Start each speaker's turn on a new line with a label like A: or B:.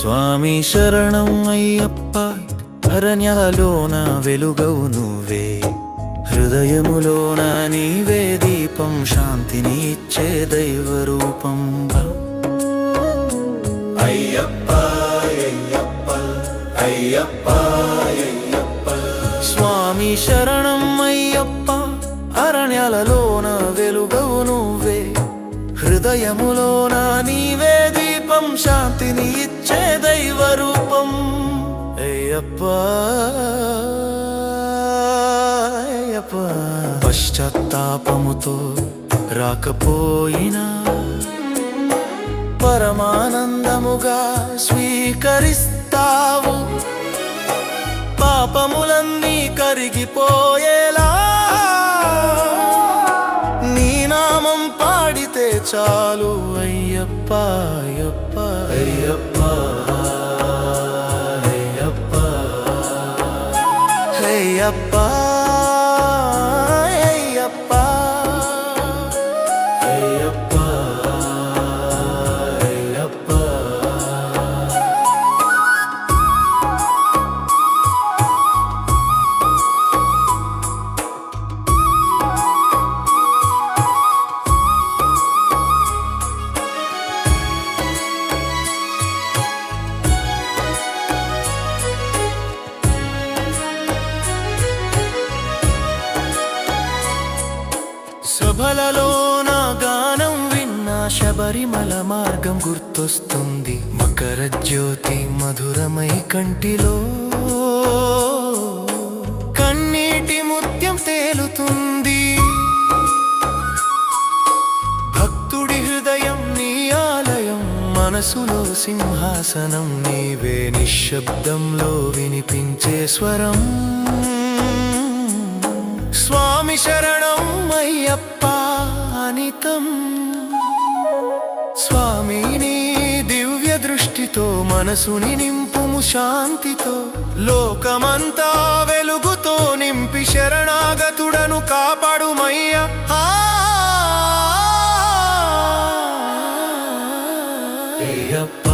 A: స్వామి శరణం అయ్యప్ప అరణ్యాలోన వెలుగవు నువ్వే. హృదయములోన నీవే దీపం శాంతిని ఇచ్చే దైవ రూపం. అయ్యప్ప అయ్యప్ప అయ్యప్ప అయ్యప్ప. స్వామి శరణం అయ్యప్ప అరణ్యాలలోన వెలుగవు నువ్వే. హృదయములోన నీవే జీవం శాంతిని ఇచ్చే దైవ రూపం. అయ్యప్ప అయ్యప్ప. పశ్చాత్తాపముతో రాకపోయినా పరమానందముగా స్వీకరిస్తావు. పాపములన్నీ కరిగిపోయేలా నామం పాడితే చాలు అయ్యప్ప అయ్యప్ప అయ్యప్ప అయ్యప్ప అయ్యప్ప అయ్యప్ప సభలలో నా గానం విన్న శబరిమల మార్గం గుర్తొస్తుంది. మకర జ్యోతి మధురమై కంటిలో కన్నీటి ముత్యం తేలుతుంది. భక్తుడి హృదయం నీ ఆలయం మనసులో సింహాసనం నీవే నిశ్శబ్దంలో వినిపించే స్వరం. స్వామి శరణం అయ్యప్ప అనితం స్వామిని దివ్య దృష్టితో మనసుని నింపుము శాంతితో. లోకమంతా వెలుగుతో నింపి శరణాగతుడను కాపాడుమయ్య. అయ్యప్ప